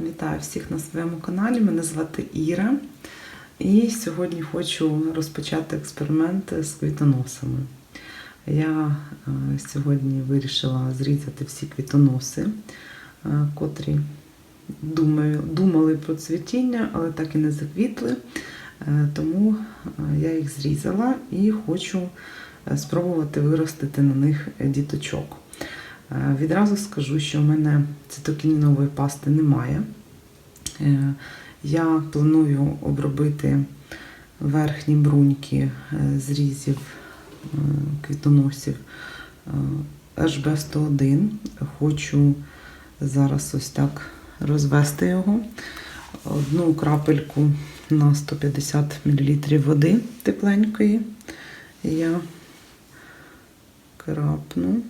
Вітаю всіх на своєму каналі. Мене звати Іра. І сьогодні хочу розпочати експеримент з квітоносами. Я е, сьогодні вирішила зрізати всі квітоноси, е, котрі думаю, думали про цвітіння, але так і не заквітли. Е, Тому я їх зрізала і хочу спробувати виростити на них діточок. Е, Відразу скажу, що в мене цитокінінової пасти немає. Е, Я планую обробити верхні бруньки е, зрізів квітоносів е, HB101. Хочу зараз ось так розвести його. Одну крапельку на 150 мл води тепленької. Я крапну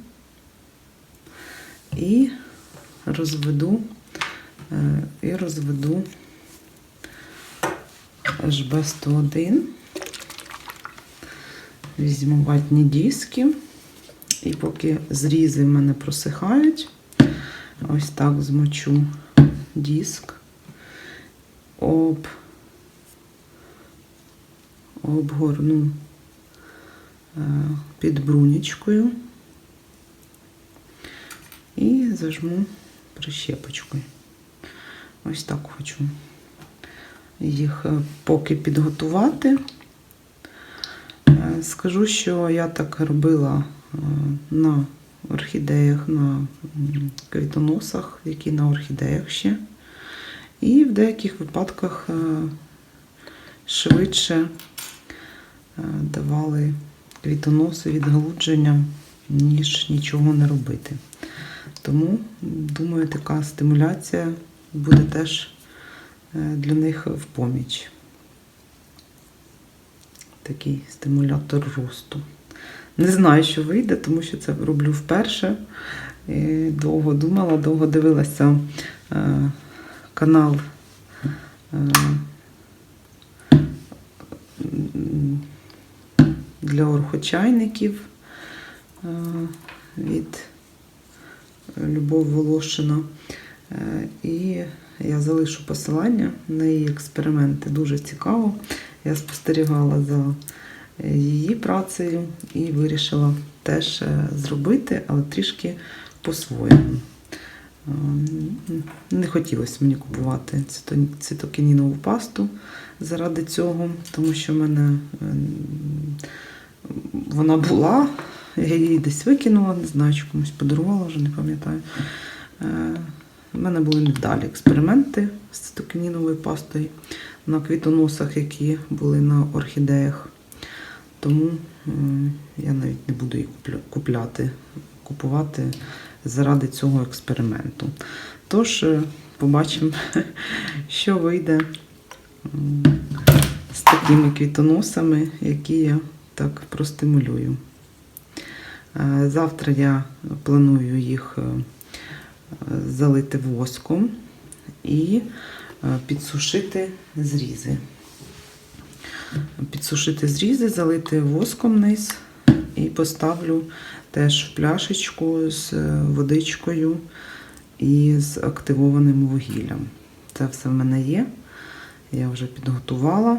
і розведу е, і розведу HB101. Візьму ватні диски. І поки зрізи в мене просихають, ось так змочу диск об обгорну е, під брунічкою зажму прищепочкою. Ось так хочу їх е, поки підготувати. Е, Скажу, що я так робила е, на орхідеях, на квітоносах, які на орхідеях ще. І в деяких випадках швидше давали квітоноси відгалудження, ніж нічого не робити. Тому, думаю, така стимуляція буде теж е, для них в поміч. Такий стимулятор росту. Не знаю, що вийде, тому що це роблю вперше. І довго думала, довго дивилася е, канал е, для орхочайників е, від Любов Волошина. Е, І я залишу посилання на її експерименти. Дуже цікаво. Я спостерігала за її працею і вирішила теж е, зробити, але трішки по-своєму. Е, Не хотілося мені купувати цито- цитокінінову пасту заради цього, тому що в мене е, вона була, я її десь викинула, не знаю, чи комусь подарувала, вже не пам'ятаю. Е, У мене були невдалі експерименти з цитокініновою пастою на квітоносах, які були на орхідеях. Тому е, я навіть не буду їх купляти, купувати заради цього експерименту. Тож, е, побачимо, що вийде з такими квітоносами, які я так простимулюю. Е, Завтра я планую їх е, залити воском і е, підсушити зрізи. Підсушити зрізи, залити воском низ і поставлю теж в пляшечку з водичкою і з активованим вугіллям. Це все в мене є. Я вже підготувала,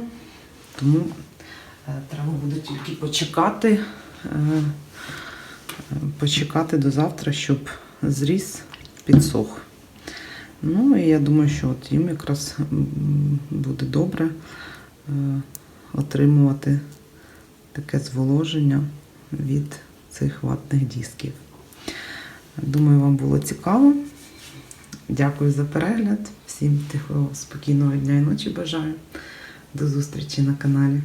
тому треба буде тільки почекати, почекати до завтра, щоб зріз підсох. Ну і я думаю, що от їм якраз буде добре е, отримувати таке зволоження від цих ватних дисків. Думаю, вам було цікаво. Дякую за перегляд. Всім тихого, спокійного дня і ночі бажаю. До зустрічі на каналі.